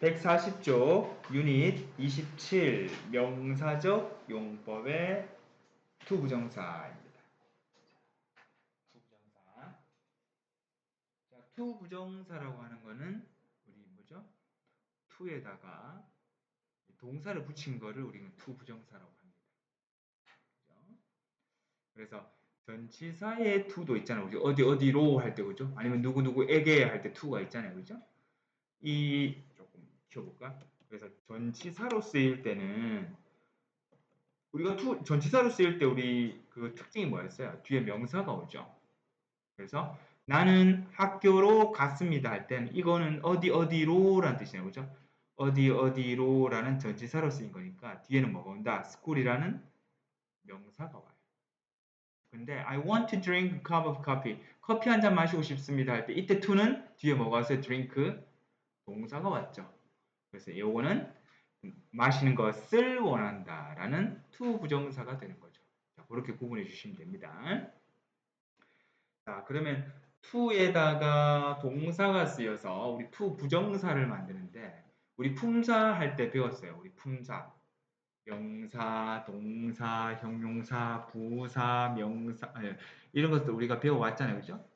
140조 유닛 27 명사적 용법의 투부정사입니다. 투부정사. 자, 투부정사라고 하는 거는 우리 뭐죠? 투에다가 동사를 붙인 거를 우리는 투부정사라고 합니다. 그죠? 그래서 전치사의 투도 있잖아요. 그죠? 어디 어디로 할 때 그죠? 아니면 누구 누구에게 할 때 투가 있잖아요. 그죠? 이 키워볼까? 그래서 전치사로 쓰일 때는 우리가 투, 전치사로 쓰일 때 우리 그 특징이 뭐였어요? 뒤에 명사가 오죠. 그래서 나는 학교로 갔습니다 할 때는 이거는 어디 어디로라는 뜻이에요. 그죠? 어디 어디로라는 전치사로 쓰인 거니까 뒤에는 뭐가 온다? school이라는 명사가 와요. 근데 I want to drink a cup of coffee. 커피 한 잔 마시고 싶습니다 할 때 이때 to는 뒤에 뭐가 왔어요? drink 동사가 왔죠. 그래서 이거는 마시는 것을 원한다 라는 to 부정사가 되는 거죠. 자, 그렇게 구분해 주시면 됩니다. 자, 그러면 to에다가 동사가 쓰여서 우리 to 부정사를 만드는데 우리 품사 할 때 배웠어요. 우리 품사. 명사, 동사, 형용사, 부사, 명사 이런 것들 우리가 배워왔잖아요. 그죠?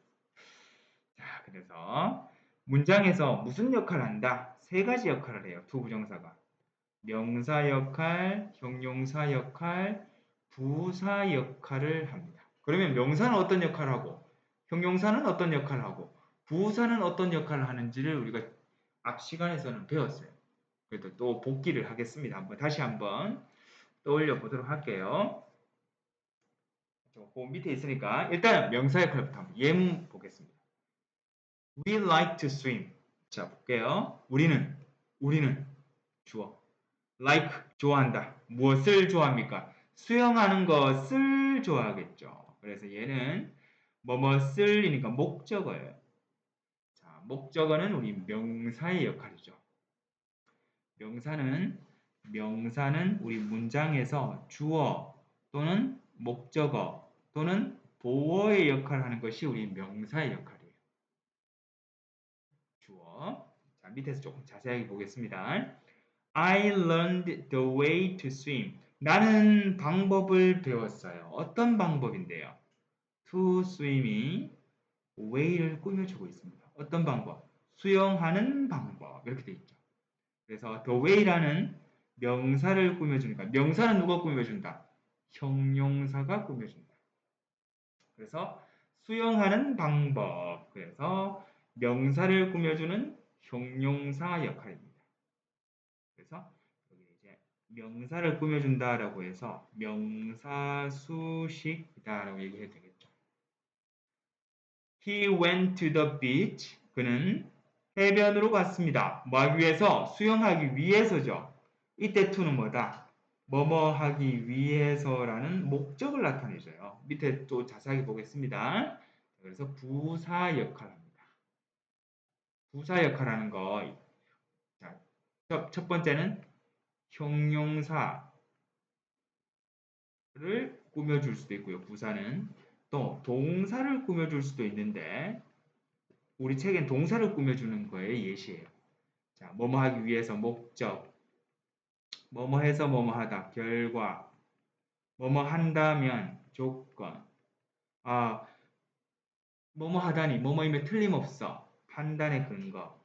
자, 그래서 문장에서 무슨 역할을 한다? 세 가지 역할을 해요. 두 부정사가. 명사 역할, 형용사 역할, 부사 역할을 합니다. 그러면 명사는 어떤 역할을 하고, 형용사는 어떤 역할을 하고, 부사는 어떤 역할을 하는지를 우리가 앞 시간에서는 배웠어요. 그래도 또 복기를 하겠습니다. 한번 다시 한번 떠올려 보도록 할게요. 그 밑에 있으니까 일단 명사 역할부터 한번 예문 보겠습니다. We like to swim. 자, 볼게요. 우리는, 우리는 주어. like, 좋아한다. 무엇을 좋아합니까? 수영하는 것을 좋아하겠죠. 그래서 얘는 뭐뭐을이니까 목적어예요. 자, 목적어는 우리 명사의 역할이죠. 명사는 명사는 우리 문장에서 주어 또는 목적어 또는 보어의 역할을 하는 것이 우리 명사의 역할. 자, 밑에서 조금 자세하게 보겠습니다. I learned the way to swim. 나는 방법을 배웠어요. 어떤 방법인데요? To swim이 way를 꾸며주고 있습니다. 어떤 방법? 수영하는 방법. 이렇게 돼 있죠. 그래서 the way라는 명사를 꾸며주니까 명사는 누가 꾸며준다? 형용사가 꾸며준다. 그래서 수영하는 방법. 그래서 명사를 꾸며주는 형용사 역할입니다. 그래서 이제 명사를 꾸며준다라고 해서 명사 수식이다라고 얘기해도 되겠죠. He went to the beach. 그는 해변으로 갔습니다. 뭐 하기 위해서? 수영하기 위해서죠. 이때 to는 뭐다? 뭐뭐 하기 위해서라는 목적을 나타내줘요. 밑에 또 자세하게 보겠습니다. 그래서 부사 역할 부사 역할하는 거. 자, 첫, 첫 번째는 형용사를 꾸며줄 수도 있고요. 부사는 또 동사를 꾸며줄 수도 있는데 우리 책엔 동사를 꾸며주는 거에 예시예요. 자, 뭐뭐 하기 위해서 목적, 뭐뭐 해서 뭐뭐 하다 결과, 뭐뭐 한다면 조건, 아, 뭐뭐 하다니 뭐뭐이면 틀림없어 판단의 근거.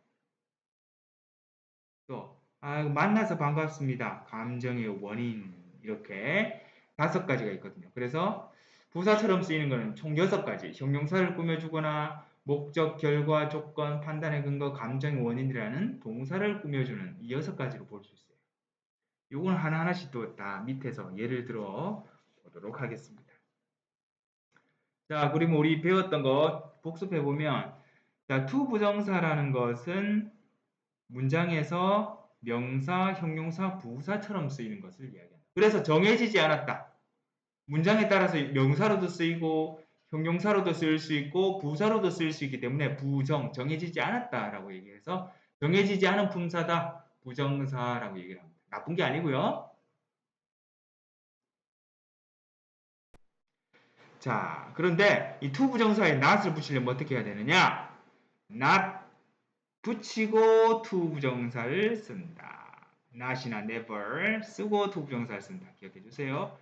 또 아, 만나서 반갑습니다. 감정의 원인 이렇게 다섯 가지가 있거든요. 그래서 부사처럼 쓰이는 것은 총 여섯 가지. 형용사를 꾸며주거나 목적, 결과, 조건, 판단의 근거, 감정의 원인이라는 동사를 꾸며주는 이 여섯 가지로 볼 수 있어요. 요건 하나하나씩 또 다 밑에서 예를 들어 보도록 하겠습니다. 자, 그리고 우리 배웠던 거 복습해 보면 자, 투 부정사라는 것은 문장에서 명사, 형용사, 부사처럼 쓰이는 것을 이야기합니다. 그래서 정해지지 않았다. 문장에 따라서 명사로도 쓰이고 형용사로도 쓰일 수 있고 부사로도 쓰일 수 있기 때문에 부정, 정해지지 않았다라고 얘기해서 정해지지 않은 품사다, 부정사라고 얘기를 합니다. 나쁜 게 아니고요. 자, 그런데 이투 부정사에 not을 붙이려면 어떻게 해야 되느냐? Not 붙이고 to 부정사를 쓴다. not이나 never 쓰고 to 부정사를 쓴다. 기억해 주세요.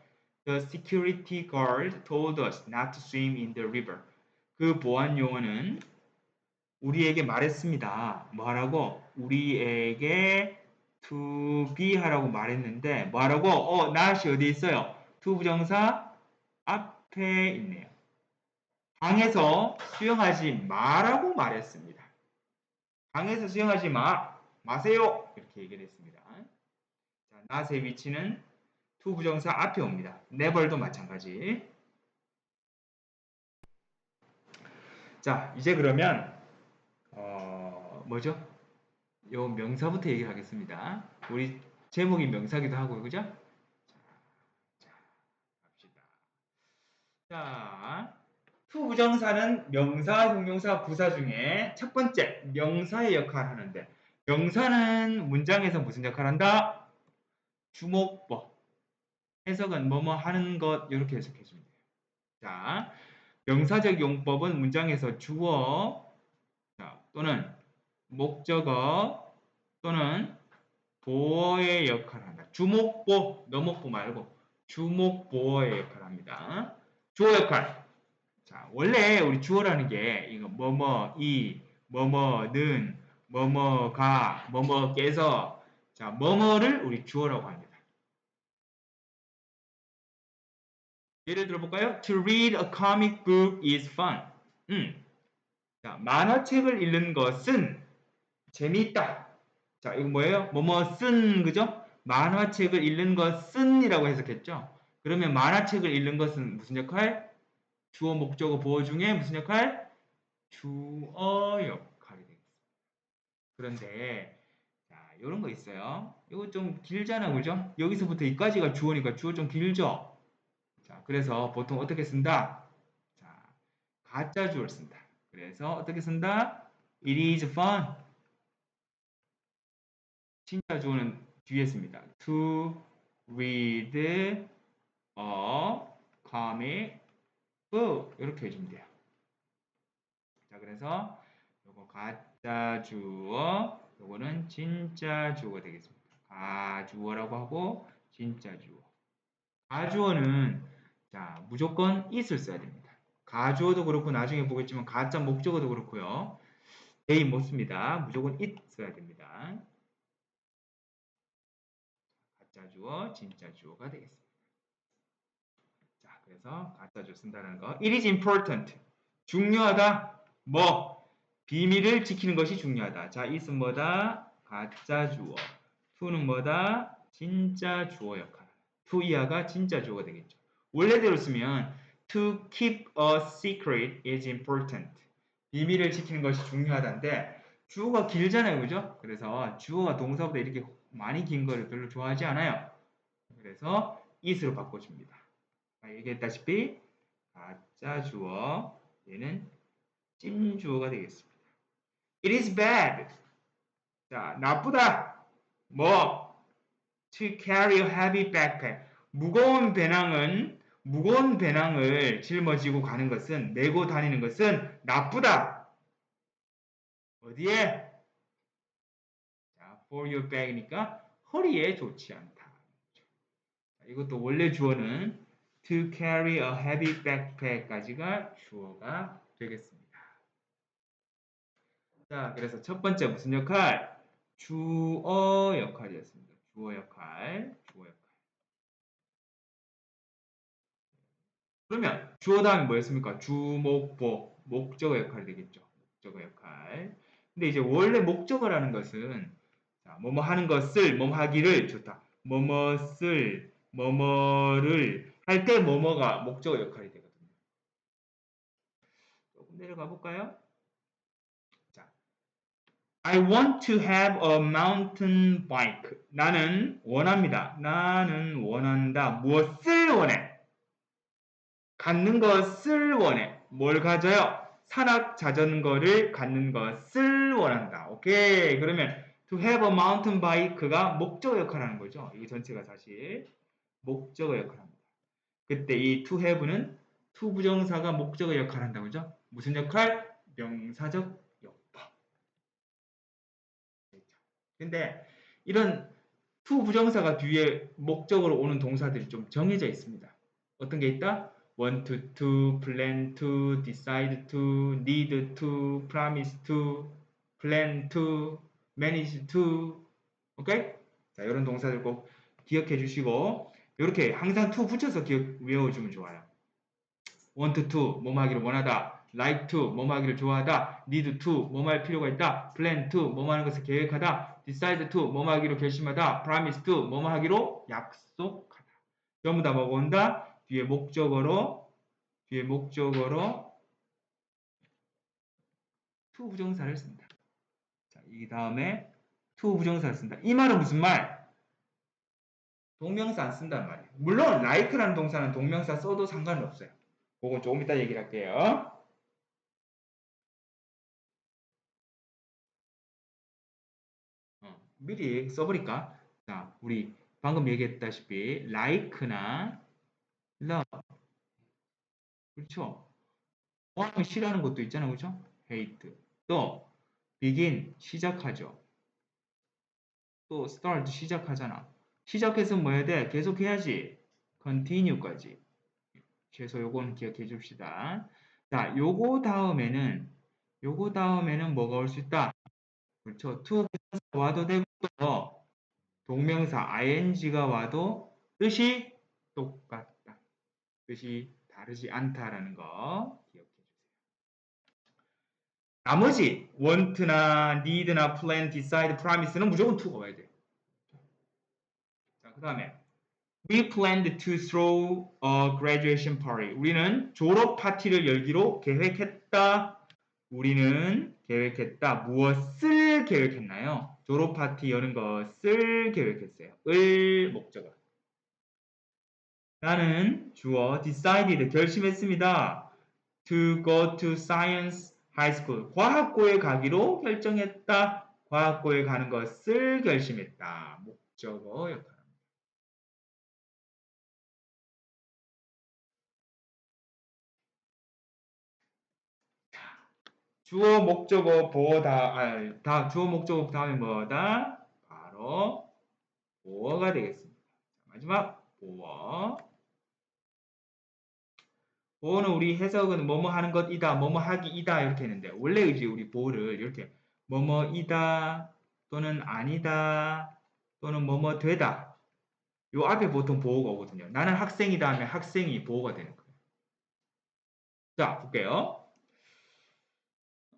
The security guard told us not to swim in the river. 그 보안 요원은 우리에게 말했습니다. 뭐하라고? 우리에게 to be 하라고 말했는데 뭐하라고? 어, not이 어디 있어요? to 부정사 앞에 있네요. 강에서 수영하지 마라고 말했습니다. 강에서 수영하지 마, 마세요. 이렇게 얘기를 했습니다. 자, not의 위치는 to 부정사 앞에 옵니다. never도 마찬가지. 자, 이제 그러면 어, 뭐죠? 요 명사부터 얘기를 하겠습니다. 우리 제목이 명사기도 하고 그죠? 자, 자 갑시다. 자, to 부정사는 명사, 형용사, 부사 중에 첫 번째 명사의 역할을 하는데 명사는 문장에서 무슨 역할을 한다? 주목법. 해석은 뭐뭐 하는 것 이렇게 해석해 주면 돼요. 자, 명사적 용법은 문장에서 주어 자, 또는 목적어 또는 보어의 역할을 한다. 주목보, 너목보 말고 주목보어의 역할을 합니다. 주어 역할. 자, 원래 우리 주어라는 게 이거 뭐뭐 이 뭐뭐는 뭐뭐가 뭐뭐께서 자, 뭐뭐를 우리 주어라고 합니다. 예를 들어 볼까요? To read a comic book is fun. 음. 자, 만화책을 읽는 것은 재미있다. 자, 이거 뭐예요? 뭐뭐 쓴, 그죠? 만화책을 읽는 것은이라고 해석했죠? 그러면 만화책을 읽는 것은 무슨 역할? 주어, 목적어, 보어 중에 무슨 역할? 주어 역할이 되겠습니다. 그런데 자, 이런 거 있어요. 이거 좀 길잖아, 그죠? 여기서부터 여기까지가 주어니까 주어 좀 길죠? 자, 그래서 보통 어떻게 쓴다? 자, 가짜 주어를 쓴다. 그래서 어떻게 쓴다? It is fun. 진짜 주어는 뒤에 씁니다. To read a comic book. 이렇게 해주면 돼요. 자, 그래서 요거 가짜 주어, 요거는 진짜 주어가 되겠습니다. 가주어라고 하고 진짜 주어. 가주어는 자, 무조건 it을 써야 됩니다. 가주어도 그렇고 나중에 보겠지만 가짜 목적어도 그렇고요. they 못 씁니다. 무조건 써야 됩니다. 가짜 주어, 진짜 주어가 되겠습니다. 자, 그래서 가짜 주어 쓴다는 거. It is important. 중요하다. 뭐? 비밀을 지키는 것이 중요하다. 자, it은 뭐다? 가짜 주어. to는 뭐다? 진짜 주어 역할. to 이하가 진짜 주어가 되겠죠. 원래대로 쓰면 to keep a secret is important. 비밀을 지키는 것이 중요하다인데 주어가 길잖아요. 그죠? 그래서 주어가 동사보다 이렇게 많이 긴 거를 별로 좋아하지 않아요. 그래서 it으로 바꿔줍니다. 얘기했다시피 가짜 주어 얘는 찜 주어가 되겠습니다. It is bad. 자, 나쁘다. 뭐? To carry a heavy backpack. 무거운 배낭은 무거운 배낭을 짊어지고 가는 것은 메고 다니는 것은 나쁘다. 어디에? 자, for your bag이니까 허리에 좋지 않다. 자, 이것도 원래 주어는 to carry a heavy backpack까지가 주어가 되겠습니다. 자, 그래서 첫 번째 무슨 역할? 주어 역할이었습니다. 주어 역할, 주어 역할. 그러면 주어 다음에 뭐였습니까? 주목보, 목적어 역할이 되겠죠. 목적어 역할. 근데 이제 원래 목적어라는 것은 자, 뭐뭐 하는 것을, 뭐뭐 하기를 좋다. 뭐뭐을, 뭐뭐를 할 때 뭐뭐가 목적어 역할이 되거든요. 조금 내려가 볼까요? 자, I want to have a mountain bike. 나는 원합니다. 나는 원한다. 무엇을 원해? 갖는 것을 원해. 뭘 가져요? 산악 자전거를 갖는 것을 원한다. 오케이. 그러면 to have a mountain bike가 목적어 역할을 하는 거죠. 이 전체가 사실 목적어 역할을 합니다. 그때 이 to have는 to 부정사가 목적어 역할을 한다고 그죠? 무슨 역할? 명사적 근데 이런 to 부정사가 뒤에 목적으로 오는 동사들이 좀 정해져 있습니다. 어떤 게 있다? want to, to, plan to, decide to, need to, promise to, plan to, manage to, 오케이? 자, 이런 동사들 꼭 기억해 주시고 이렇게 항상 to 붙여서 기억 외워주면 좋아요. want to, 뭐뭐 하기를 원하다, like to, 뭐뭐 하기를 좋아하다, need to, 뭐뭐 할 필요가 있다, plan to, 뭐뭐 하는 것을 계획하다, decide to, 뭐뭐 하기로 결심하다, promise to, 뭐뭐 하기로 약속하다. 전부 다 뭐가 온다? 뒤에 목적어로 뒤에 목적어로 to 부정사를 쓴다. 자, 이 다음에 to 부정사를 쓴다. 이 말은 무슨 말? 동명사 안 쓴단 말이에요. 물론 like라는 동사는 동명사 써도 상관은 없어요. 그건 조금 이따 얘기를 할게요. 어, 미리 써버릴까? 자, 우리 방금 얘기했다시피 like나 love 그렇죠? 좋아하는 싫어하는 것도 있잖아요. 그렇죠? hate 또 begin 시작하죠. 또 start 시작하잖아. 시작해서 뭐 해야 돼? 계속 해야지. continue까지. 최소 요거는 기억해 줍시다. 자, 요거 다음에는 요거 다음에는 뭐가 올 수 있다? 그렇죠. to 와도 되고 또 동명사 ing가 와도 뜻이 똑같다. 뜻이 다르지 않다라는 거 기억해 주세요. 나머지 want나 need나 plan, decide, promise는 무조건 to가 와야 돼. 자, 그 다음에 We planned to throw a graduation party. 우리는 졸업 파티를 열기로 계획했다. 우리는 계획했다. 무엇을 계획했나요? 졸업 파티 여는 것을 계획했어요. 을 목적어. 나는 주어 decided 결심했습니다. to go to science high school. 과학고에 가기로 결정했다. 과학고에 가는 것을 결심했다. 목적어 역할. 주어 목적어 보다 아, 다 주어 목적어 다음에 뭐다? 바로 보어가 되겠습니다. 마지막 보어. 보어는 우리 해석은 뭐뭐 하는 것이다, 뭐뭐 하기이다 이렇게 했는데 원래 이제 우리 보어를 이렇게 뭐뭐이다 또는 아니다 또는 뭐뭐 되다 요 앞에 보통 보어가 오거든요. 나는 학생이다 하면 학생이 보어가 되는 거예요. 자 볼게요.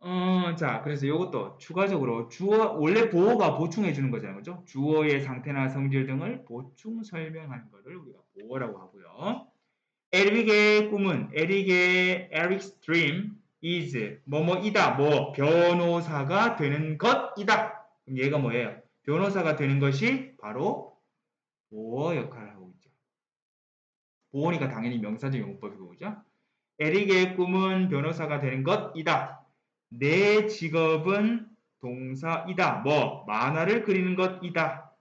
어, 자, 그래서 이것도 추가적으로 주어, 원래 보어가 보충해 주는 거잖아요. 그죠? 주어의 상태나 성질 등을 보충 설명하는 것을 우리가 보어라고 하고요. 에릭의 꿈은, 에릭의 Eric's dream is 뭐뭐이다. 뭐, 변호사가 되는 것이다. 그럼 얘가 뭐예요? 변호사가 되는 것이 바로 보어 역할을 하고 있죠. 보어니까 당연히 명사적 용법이고, 그죠? 에릭의 꿈은 변호사가 되는 것이다. 내 직업은 동사이다. 뭐 만화를 그리는 것이다.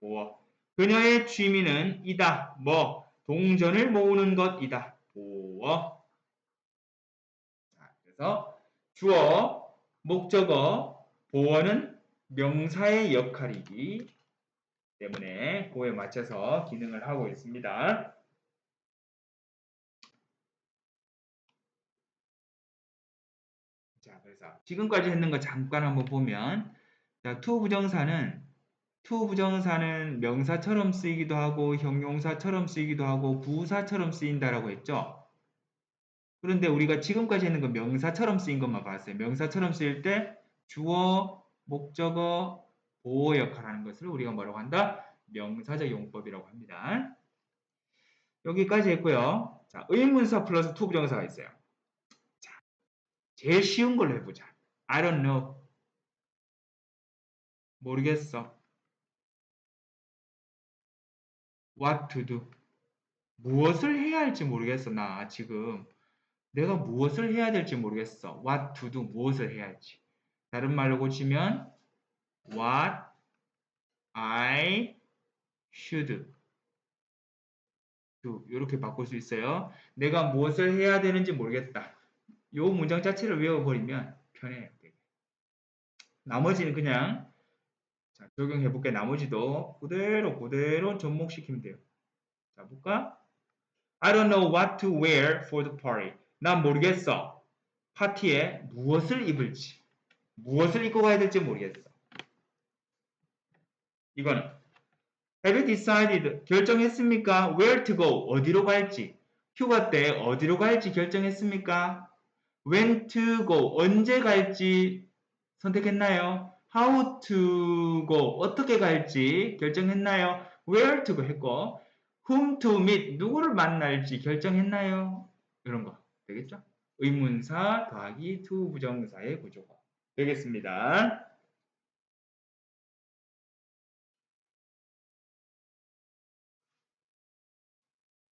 뭐 그녀의 취미는 이다. 뭐 동전을 모으는 것이다. 보어. 자, 그래서 주어, 목적어, 보어는 명사의 역할이기 때문에 그에 맞춰서 기능을 하고 있습니다. 그래서 지금까지 했는 거 잠깐 한번 보면 자, to 부정사는 to 부정사는 명사처럼 쓰이기도 하고 형용사처럼 쓰이기도 하고 부사처럼 쓰인다라고 했죠. 그런데 우리가 지금까지 했는 건 명사처럼 쓰인 것만 봤어요. 명사처럼 쓰일 때 주어, 목적어, 보호 역할을 하는 것을 우리가 뭐라고 한다? 명사적 용법이라고 합니다. 여기까지 했고요. 자, 의문사 플러스 to 부정사가 있어요. 제일 쉬운 걸로 해보자. I don't know. 모르겠어. What to do. 무엇을 해야 할지 모르겠어. 나 지금 내가 무엇을 해야 될지 모르겠어. What to do. 무엇을 해야 할지. 다른 말로 고치면 What I should do. 이렇게 바꿀 수 있어요. 내가 무엇을 해야 되는지 모르겠다. 요 문장 자체를 외워버리면 편해요. 나머지는 그냥 자, 적용해 볼게. 나머지도 그대로 그대로 접목시키면 돼요. 자, 볼까? I don't know what to wear for the party. 난 모르겠어. 파티에 무엇을 입을지. 무엇을 입고 가야 될지 모르겠어. 이거는 Have you decided? 결정했습니까? Where to go? 어디로 갈지. 휴가 때 어디로 갈지 결정했습니까? When to go? 언제 갈지 선택했나요? How to go? 어떻게 갈지 결정했나요? Where to go 했고 Whom to meet? 누구를 만날지 결정했나요? 이런 거 되겠죠? 의문사 더하기 to 부정사의 구조가 되겠습니다.